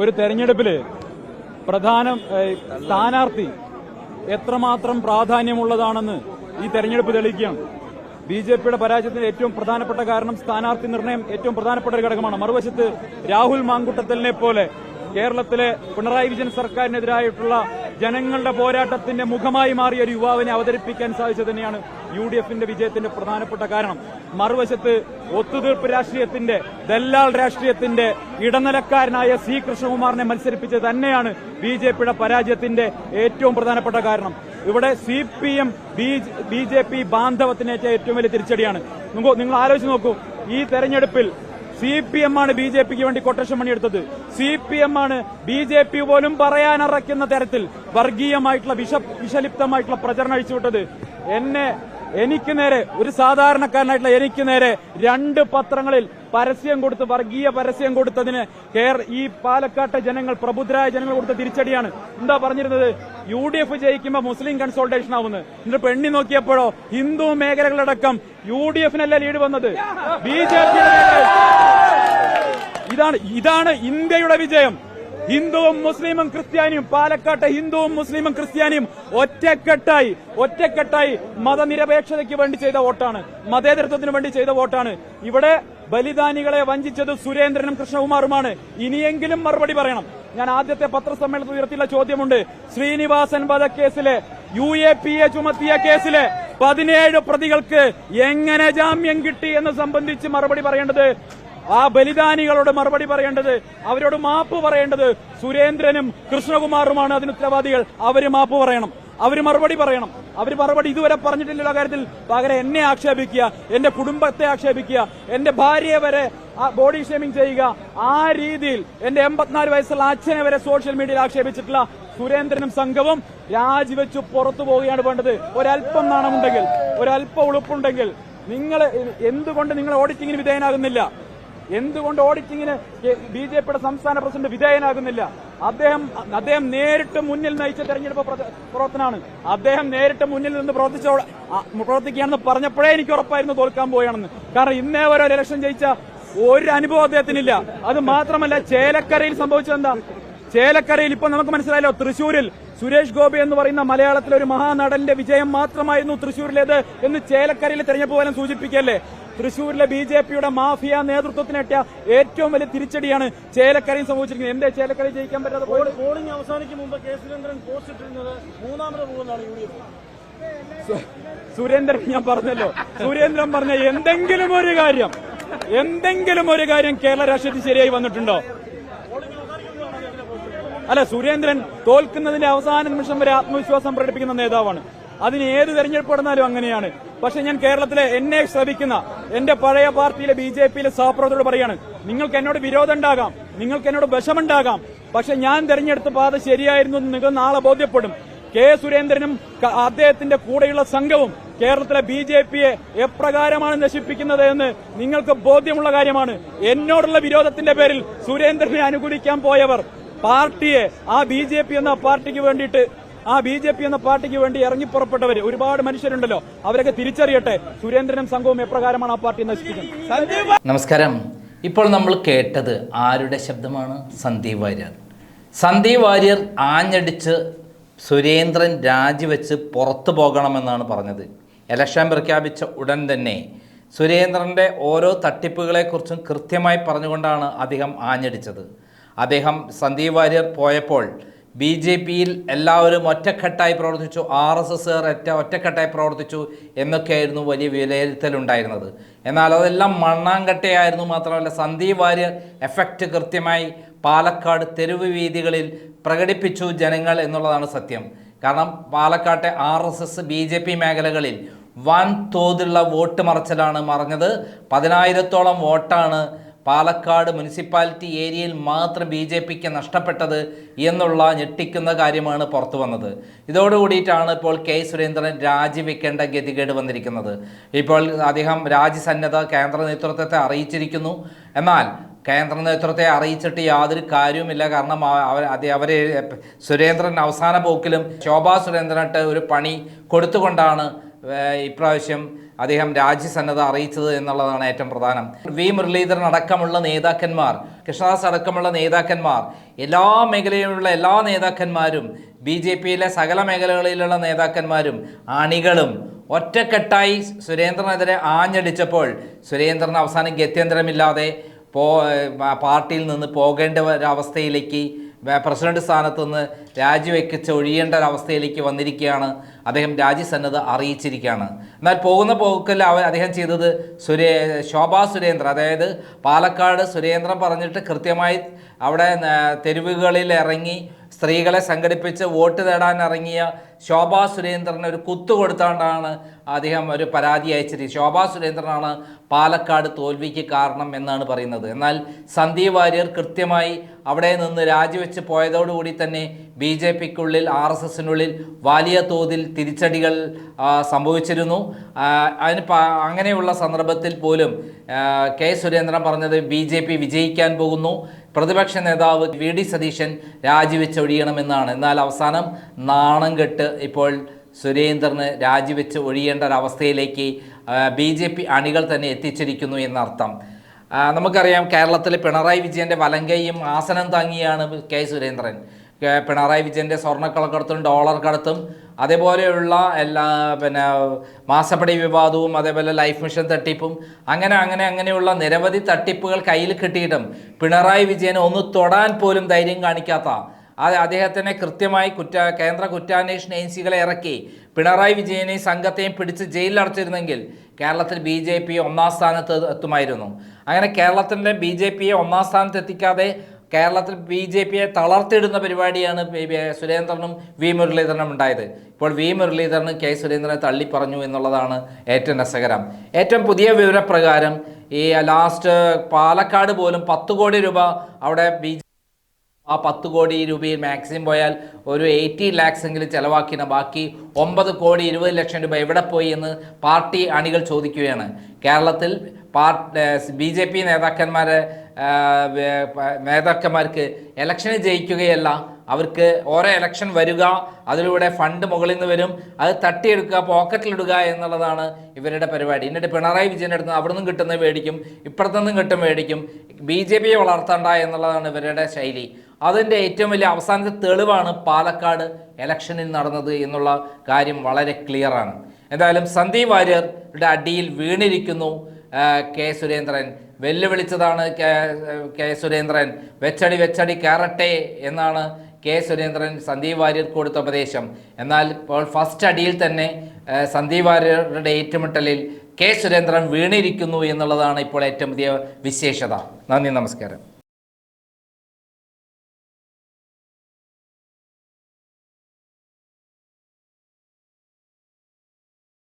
ഒരു തെരഞ്ഞെടുപ്പിൽ പ്രധാന സ്ഥാനാർത്ഥി എത്രമാത്രം പ്രാധാന്യമുള്ളതാണെന്ന് ഈ തെരഞ്ഞെടുപ്പ് തെളിയിക്കുകയാണ്. ബി ജെ പിയുടെ പരാജയത്തിന്റെ ഏറ്റവും പ്രധാനപ്പെട്ട കാരണം സ്ഥാനാർത്ഥി നിർണയം ഏറ്റവും പ്രധാനപ്പെട്ട ഒരു ഘടകമാണ്. മറുവശത്ത് രാഹുൽ മാങ്കുട്ടത്തലിനെ പോലെ കേരളത്തിലെ പിണറായി വിജയൻ സർക്കാരിനെതിരായിട്ടുള്ള ജനങ്ങളുടെ പോരാട്ടത്തിന്റെ മുഖമായി മാറിയ ഒരു യുവാവിനെ അവതരിപ്പിക്കാൻ സാധിച്ചത് തന്നെയാണ് യു ഡി എഫിന്റെ വിജയത്തിന്റെ പ്രധാനപ്പെട്ട കാരണം. മറുവശത്ത് ഒത്തുതീർപ്പ് രാഷ്ട്രീയത്തിന്റെ ദല്ലാൾ രാഷ്ട്രീയത്തിന്റെ ഇടനിലക്കാരനായ സി കൃഷ്ണകുമാറിനെ മത്സരിപ്പിച്ചത് തന്നെയാണ് ബി ജെ പിയുടെ പരാജയത്തിന്റെ ഏറ്റവും പ്രധാനപ്പെട്ട കാരണം. ഇവിടെ C P M B J P ബാന്ധവത്തിനേറ്റ ഏറ്റവും വലിയ തിരിച്ചടിയാണ്. നിങ്ങൾ നിങ്ങൾ ആലോചിച്ച് നോക്കൂ ഈ തെരഞ്ഞെടുപ്പിൽ സി പി എം ആണ് ബി ജെ പിക്ക് വേണ്ടി കൊട്ടേഷൻ പണിയെടുത്തത്. സി പി എം ആണ് ബി ജെ പി പോലും പറയാനറയ്ക്കുന്ന തരത്തിൽ വർഗീയമായിട്ടുള്ള വിഷ വിഷലിപ്തമായിട്ടുള്ള പ്രചരണം അഴിച്ചുവിട്ടത് എന്നെ എനിക്ക് നേരെ ഒരു സാധാരണക്കാരനായിട്ടുള്ള എനിക്ക് നേരെ രണ്ട് പത്രങ്ങളിൽ പരസ്യം കൊടുത്ത് വർഗീയ പരസ്യം കൊടുത്തതിന് ഈ പാലക്കാട്ടെ ജനങ്ങൾ പ്രബുദ്ധരായ ജനങ്ങൾ കൊടുത്ത തിരിച്ചടിയാണ്. എന്താ പറഞ്ഞിരുന്നത്? യു ഡി എഫ് ജയിക്കുമ്പോൾ മുസ്ലിം കൺസോൾട്ടേഷൻ ആവുന്നത് എന്നിട്ട് പെണ്ണി നോക്കിയപ്പോഴോ ഹിന്ദു മേഖലകളടക്കം യു ഡി എഫിനല്ല ലീഡ് വന്നത്? ബി ജെ ഇതാണ് ഇതാണ് ഇന്ത്യയുടെ വിജയം. ഹിന്ദുവും മുസ്ലിമും ക്രിസ്ത്യാനിയും പാലക്കാട്ടെ ഹിന്ദുവും മുസ്ലിമും ക്രിസ്ത്യാനിയും ഒറ്റക്കെട്ടായി ഒറ്റക്കെട്ടായി മതനിരപേക്ഷതയ്ക്ക് വേണ്ടി ചെയ്ത വോട്ടാണ് മതേതരത്വത്തിന് വേണ്ടി ചെയ്ത വോട്ടാണ്. ഇവിടെ ബലിദാനികളെ വഞ്ചിച്ചത് സുരേന്ദ്രനും കൃഷ്ണകുമാറുമാണ്. ഇനിയെങ്കിലും മറുപടി പറയണം. ഞാൻ ആദ്യത്തെ പത്രസമ്മേളനത്തിൽ ഉയർത്തിയുള്ള ചോദ്യമുണ്ട്. ശ്രീനിവാസൻ വധക്കേസിലെ യു എ പി എ ചുമത്തിയ കേസിലെ പതിനേഴ് പ്രതികൾക്ക് എങ്ങനെ ജാമ്യം കിട്ടി എന്ന് സംബന്ധിച്ച് മറുപടി പറയേണ്ടത് ആ ബലിദാനികളോട് മറുപടി പറയേണ്ടത് അവരോട് മാപ്പ് പറയേണ്ടത് സുരേന്ദ്രനും കൃഷ്ണകുമാറുമാണ് അതിന് ഉത്തരവാദികൾ. അവർ മാപ്പ് പറയണം. അവർ മറുപടി പറയണം. അവർ മറുപടി ഇതുവരെ പറഞ്ഞിട്ടില്ല കാര്യത്തിൽ. പകരം എന്നെ ആക്ഷേപിക്കുക എന്റെ കുടുംബത്തെ ആക്ഷേപിക്കുക എന്റെ ഭാര്യയെ വരെ ബോഡി ഷേമിംഗ് ചെയ്യുക. ആ രീതിയിൽ എന്റെ എൺപത്തിനാല് വയസ്സുള്ള അച്ഛനെ വരെ സോഷ്യൽ മീഡിയയിൽ ആക്ഷേപിച്ചിട്ടുള്ള സുരേന്ദ്രനും സംഘവും രാജിവെച്ച് പുറത്തു പോവുകയാണ് വേണ്ടത്. ഒരല്പം നാണമുണ്ടെങ്കിൽ ഒരല്പം ഉളുപ്പുണ്ടെങ്കിൽ നിങ്ങൾ എന്തുകൊണ്ട് നിങ്ങൾ ഓഡിറ്റിങ്ങിന് വിധേയനാകുന്നില്ല? എന്തുകൊണ്ട് ഓഡിറ്റിംഗിന് ബി ജെ പിയുടെ സംസ്ഥാന പ്രസിഡന്റ് വിധേയനാകുന്നില്ല? അദ്ദേഹം അദ്ദേഹം നേരിട്ട് മുന്നിൽ നയിച്ച തെരഞ്ഞെടുപ്പ് പ്ര- പ്രവർത്തനമാണ്. അദ്ദേഹം നേരിട്ട് മുന്നിൽ നിന്ന് പ്രവർത്തിച്ച പ്രവർത്തിക്കുകയാണെന്ന് പറഞ്ഞപ്പോഴേ എനിക്ക് ഉറപ്പായിരുന്നു തോൽക്കാൻ പോയാണെന്ന് കാരണം ഇന്നേ വരെ ഇലക്ഷൻ ജയിച്ച ഒരു അനുഭവം അദ്ദേഹത്തിനില്ല. അത് മാത്രമല്ല ചേലക്കരയിൽ സംഭവിച്ചത് എന്താ ചേലക്കരയിൽ ഇപ്പൊ നമുക്ക് മനസ്സിലായല്ലോ തൃശൂരിൽ സുരേഷ് ഗോപി എന്ന് പറയുന്ന മലയാളത്തിലെ ഒരു മഹാനടന്റെ വിജയം മാത്രമായിരുന്നു തൃശൂരിലേത് എന്ന് ചേലക്കരയിലെ തെരഞ്ഞെടുപ്പ് ഫലം സൂചിപ്പിക്കല്ലേ തൃശൂരിലെ ബി ജെ പിയുടെ മാഫിയ നേതൃത്വത്തിനെട്ടിയ ഏറ്റവും വലിയ തിരിച്ചടിയാണ് ചേലക്കരയും സംഭവിച്ചിരിക്കുന്നത് എന്തേ ചേലക്കരയിൽ ജയിക്കാൻ പറ്റാതെ പോയത് പോളിംഗ് അവസാനിക്കും മുമ്പ് കെ സുരേന്ദ്രൻ പോസ്റ്റ് ഇട്ടിരുന്നത് മൂന്നാമത് പോകുന്നതാണ് യു ഡി എഫ്. സുരേന്ദ്രൻ ഞാൻ പറഞ്ഞല്ലോ. സുരേന്ദ്രൻ പറഞ്ഞ എന്തെങ്കിലും ഒരു കാര്യം എന്തെങ്കിലും ഒരു കാര്യം കേരള രാഷ്ട്രീയത്തിൽ ശരിയായി വന്നിട്ടുണ്ടോ? അല്ല സുരേന്ദ്രൻ തോൽക്കുന്നതിന്റെ അവസാന നിമിഷം വരെ ആത്മവിശ്വാസം പ്രകടിപ്പിക്കുന്ന നേതാവാണ്. അതിന് ഏത് തെരഞ്ഞെടുപ്പ് നടന്നാലും അങ്ങനെയാണ്. പക്ഷെ ഞാൻ കേരളത്തിലെ എന്നെ ശ്രമിക്കുന്ന എന്റെ പഴയ പാർട്ടിയിലെ ബി ജെ പിയിലെ സഹപ്രവർത്തകരോട് പറയാണ് നിങ്ങൾക്ക് എന്നോട് വിരോധം ഉണ്ടാകാം നിങ്ങൾക്ക് എന്നോട് വിഷമുണ്ടാകാം പക്ഷെ ഞാൻ തെരഞ്ഞെടുത്ത പാത ശരിയായിരുന്നു എന്ന് നിങ്ങൾക്ക് നാളെ ബോധ്യപ്പെടും. കെ സുരേന്ദ്രനും അദ്ദേഹത്തിന്റെ കൂടെയുള്ള സംഘവും കേരളത്തിലെ ബി ജെ പിയെ എപ്രകാരമാണ് നശിപ്പിക്കുന്നത് എന്ന് നിങ്ങൾക്ക് ബോധ്യമുള്ള കാര്യമാണ്. എന്നോടുള്ള വിരോധത്തിന്റെ പേരിൽ സുരേന്ദ്രനെ അനുകൂലിക്കാൻ പോയവർ പാർട്ടിയെ ആ ബി ജെ പി എന്ന പാർട്ടിക്ക് വേണ്ടിയിട്ട് ആ ബി ജെ പി എന്ന പാർട്ടിക്ക് വേണ്ടി ഇറങ്ങിപ്പുറപ്പെട്ടവര് ഒരുപാട് മനുഷ്യരുണ്ടല്ലോ. അവരൊക്കെ തിരിച്ചറിയട്ടെ. സുരേന്ദ്രനും സംഘവും എപ്രകാരമാണ് ആ പാർട്ടി നശിപ്പിക്കുന്നത്? നമസ്കാരം. ഇപ്പോൾ നമ്മൾ കേട്ടത് ആരുടെ ശബ്ദമാണ്? സന്ദീപ് വാര്യർ. സന്ദീപ് വാര്യർ ആഞ്ഞടിച്ച് സുരേന്ദ്രൻ രാജിവെച്ച് പുറത്തു പോകണമെന്നാണ് പറഞ്ഞത്. ഇലക്ഷൻ പ്രഖ്യാപിച്ച ഉടൻ തന്നെ സുരേന്ദ്രന്റെ ഓരോ തട്ടിപ്പുകളെക്കുറിച്ചും കൃത്യമായി പറഞ്ഞുകൊണ്ടാണ് അദ്ദേഹം ആഞ്ഞടിച്ചത്. അദ്ദേഹം സന്ദീപ് വാര്യർ പോയപ്പോൾ ബി ജെ പിയിൽ എല്ലാവരും ഒറ്റക്കെട്ടായി പ്രവർത്തിച്ചു. ആർ എസ് എസ് ഒറ്റ ഒറ്റക്കെട്ടായി പ്രവർത്തിച്ചു എന്നൊക്കെയായിരുന്നു വലിയ വിലയിരുത്തലുണ്ടായിരുന്നത്. എന്നാൽ അതെല്ലാം മണ്ണാങ്കട്ടയായിരുന്നു മാത്രമല്ല സന്ദീപ് വാര്യർ എഫക്റ്റ് കൃത്യമായി പാലക്കാട് തെരുവ് വീതികളിൽ പ്രകടിപ്പിച്ചു ജനങ്ങൾ എന്നുള്ളതാണ് സത്യം. കാരണം പാലക്കാട്ടെ R S S B J P മേഖലകളിൽ വൻ തോതിലുള്ള വോട്ട് മറച്ചിലാണ് മറഞ്ഞത്. പതിനായിരത്തോളം വോട്ടാണ് പാലക്കാട് മുനിസിപ്പാലിറ്റി ഏരിയയിൽ മാത്രം ബി ജെ പിക്ക് നഷ്ടപ്പെട്ടത് എന്നുള്ള ഞെട്ടിക്കുന്ന കാര്യമാണ് പുറത്തു വന്നത്. ഇതോടുകൂടിയിട്ടാണ് ഇപ്പോൾ കെ സുരേന്ദ്രൻ രാജിവെക്കേണ്ട ഗതികേട് വന്നിരിക്കുന്നത്. ഇപ്പോൾ അദ്ദേഹം രാജിസന്നദ്ധ കേന്ദ്ര നേതൃത്വത്തെ അറിയിച്ചിരിക്കുന്നു. എന്നാൽ കേന്ദ്ര നേതൃത്വത്തെ അറിയിച്ചിട്ട് യാതൊരു കാര്യവുമില്ല. കാരണം അവ- അവർ അവരെ സുരേന്ദ്രൻ അവസാന പോക്കിലും ശോഭാ സുരേന്ദ്രനിട്ട് ഒരു പണി കൊടുത്തുകൊണ്ടാണ് ഇപ്രാവശ്യം അദ്ദേഹം രാജ്യസന്നദ്ധ അറിയിച്ചത് എന്നുള്ളതാണ് ഏറ്റവും പ്രധാനം. വി. മുരളീധരൻ അടക്കമുള്ള നേതാക്കന്മാർ കൃഷ്ണദാസ് അടക്കമുള്ള നേതാക്കന്മാർ എല്ലാ മേഖലയിലുള്ള എല്ലാ നേതാക്കന്മാരും ബി ജെ പിയിലെ സകല മേഖലകളിലുള്ള നേതാക്കന്മാരും അണികളും ഒറ്റക്കെട്ടായി സുരേന്ദ്രനെതിരെ ആഞ്ഞടിച്ചപ്പോൾ സുരേന്ദ്രൻ അവസാനം ഗത്യന്തരമില്ലാതെ പോ പാർട്ടിയിൽ നിന്ന് പോകേണ്ട ഒരവസ്ഥയിലേക്ക് പ്രസിഡന്റ് സ്ഥാനത്ത് നിന്ന് രാജിവെക്കിച്ച് ഒഴിയേണ്ട ഒരവസ്ഥയിലേക്ക് വന്നിരിക്കുകയാണ്. അദ്ദേഹം രാജ്യസന്നദ്ധ അറിയിച്ചിരിക്കുകയാണ്. എന്നാൽ പോകുന്ന പോക്കിൽ അവ അദ്ദേഹം ചെയ്തത് സുരേ ശോഭാ സുരേന്ദ്രൻ. അതായത് പാലക്കാട് സുരേന്ദ്രൻ പറഞ്ഞിട്ട് കൃത്യമായി അവിടെ തെരുവുകളിൽ ഇറങ്ങി സ്ത്രീകളെ സംഘടിപ്പിച്ച് വോട്ട് തേടാൻ ഇറങ്ങിയ ശോഭാ സുരേന്ദ്രന് ഒരു കുത്തു കൊടുത്താണ്ടാണ് അദ്ദേഹം ഒരു പരാതി അയച്ചത്. ശോഭാ സുരേന്ദ്രനാണ് പാലക്കാട് തോൽവിക്ക് കാരണം എന്നാണ് പറയുന്നത്. എന്നാൽ സന്ദീപ് വാര്യർ കൃത്യമായി അവിടെ നിന്ന് രാജിവെച്ച് പോയതോടുകൂടി തന്നെ ബി ജെ പിക്കുള്ളിൽ ആർ എസ് എസിനുള്ളിൽ വലിയ തോതിൽ തിരിച്ചടികൾ സംഭവിച്ചിരുന്നു. അതിന് അങ്ങനെയുള്ള സന്ദർഭത്തിൽ പോലും കെ സുരേന്ദ്രൻ പറഞ്ഞത് ബി ജെ പി വിജയിക്കാൻ പോകുന്നു. പ്രതിപക്ഷ നേതാവ് വി ഡി സതീശൻ രാജിവെച്ചൊഴിയണമെന്നാണ് എന്നാൽ അവസാനം നാണം കെട്ട് ഇപ്പോൾ സുരേന്ദ്രന് രാജിവെച്ച് ഒഴിയേണ്ട ഒരവസ്ഥയിലേക്ക് ബി ജെ പി അണികൾ തന്നെ എത്തിച്ചിരിക്കുന്നു എന്നർത്ഥം. നമുക്കറിയാം കേരളത്തിൽ പിണറായി വിജയന്റെ വലങ്കയും ആസനം താങ്ങിയാണ് കെ സുരേന്ദ്രൻ. പിണറായി വിജയന്റെ സ്വർണക്കളക്കടത്തും ഡോളർ കടത്തും അതേപോലെയുള്ള എല്ലാ പിന്നെ മാസപ്പടി വിവാദവും അതേപോലെ ലൈഫ് മിഷൻ തട്ടിപ്പും അങ്ങനെ അങ്ങനെ അങ്ങനെയുള്ള നിരവധി തട്ടിപ്പുകൾ കയ്യിൽ കിട്ടിയിട്ടും പിണറായി വിജയനെ ഒന്ന് തൊടാൻ പോലും ധൈര്യം കാണിക്കാത്ത അത് അദ്ദേഹത്തിനെ കൃത്യമായി കുറ്റ കേന്ദ്ര കുറ്റാന്വേഷണ ഏജൻസികളെ ഇറക്കി പിണറായി വിജയനെയും സംഘത്തെയും പിടിച്ച് ജയിലിൽ അടച്ചിരുന്നെങ്കിൽ കേരളത്തിൽ ബി ജെ പി ഒന്നാം സ്ഥാനത്ത് എത്തുമായിരുന്നു. അങ്ങനെ കേരളത്തിന്റെ ബി ജെ പിയെ ഒന്നാം സ്ഥാനത്ത് എത്തിക്കാതെ കേരളത്തിൽ ബി ജെ പിയെ തളർത്തിയിടുന്ന പരിപാടിയാണ് സുരേന്ദ്രനും വി മുരളീധരനും ഉണ്ടായത്. ഇപ്പോൾ വി മുരളീധരൻ കെ സുരേന്ദ്രനെ തള്ളിപ്പറഞ്ഞു എന്നുള്ളതാണ് ഏറ്റവും രസകരം. ഏറ്റവും പുതിയ വിവരപ്രകാരം ഈ ലാസ്റ്റ് പാലക്കാട് പോലും പത്ത് കോടി രൂപ അവിടെ ബി ആ പത്ത് കോടി രൂപയിൽ മാക്സിമം പോയാൽ ഒരു എയ്റ്റി ലാക്സ് എങ്കിലും ചിലവാക്കിയ ബാക്കി ഒമ്പത് കോടി ഇരുപത് ലക്ഷം രൂപ എവിടെ പോയി എന്ന് പാർട്ടി അണികൾ ചോദിക്കുകയാണ്. കേരളത്തിൽ പാർട്ടി ബി ജെ പി നേതാക്കന്മാരെ നേതാക്കന്മാർക്ക് ഇലക്ഷന് ജയിക്കുകയല്ല. അവർക്ക് ഓരോ ഇലക്ഷൻ വരിക അതിലൂടെ ഫണ്ട് മുകളിൽ നിന്ന് വരും. അത് തട്ടിയെടുക്കുക പോക്കറ്റിലിടുക എന്നുള്ളതാണ് ഇവരുടെ പരിപാടി. എന്നിട്ട് പിണറായി വിജയന്റെ അടുത്ത് അവിടെ നിന്നും കിട്ടുന്ന മേടിക്കും ഇപ്പുറത്തുനിന്നും കിട്ടും മേടിക്കും. ബി ജെ പിയെ വളർത്തണ്ട എന്നുള്ളതാണ് ഇവരുടെ ശൈലി. അതിന്റെ ഏറ്റവും വലിയ അവസാനത്തെ തെളിവാണ് പാലക്കാട് ഇലക്ഷനിൽ നടന്നത് എന്നുള്ള കാര്യം വളരെ ക്ലിയറാണ് എന്തായാലും സന്ദീപ് വാര്യരുടെ അടിയിൽ വീണിരിക്കുന്നു. കെ സുരേന്ദ്രൻ. വെല്ലുവിളിച്ചതാണ് കെ സുരേന്ദ്രൻ. വെച്ചടി വെച്ചടി കയറട്ടെ എന്നാണ് കെ സുരേന്ദ്രൻ സന്ദീപ് വാര്യർക്ക് കൊടുത്ത ഉപദേശം. എന്നാൽ ഇപ്പോൾ ഫസ്റ്റ് അടിയിൽ തന്നെ സന്ദീപ് വാര്യരുടെ ഏറ്റുമുട്ടലിൽ കെ സുരേന്ദ്രൻ വീണിരിക്കുന്നു എന്നുള്ളതാണ് ഇപ്പോൾ ഏറ്റവും വലിയ വിശേഷത. നന്ദി നമസ്കാരം.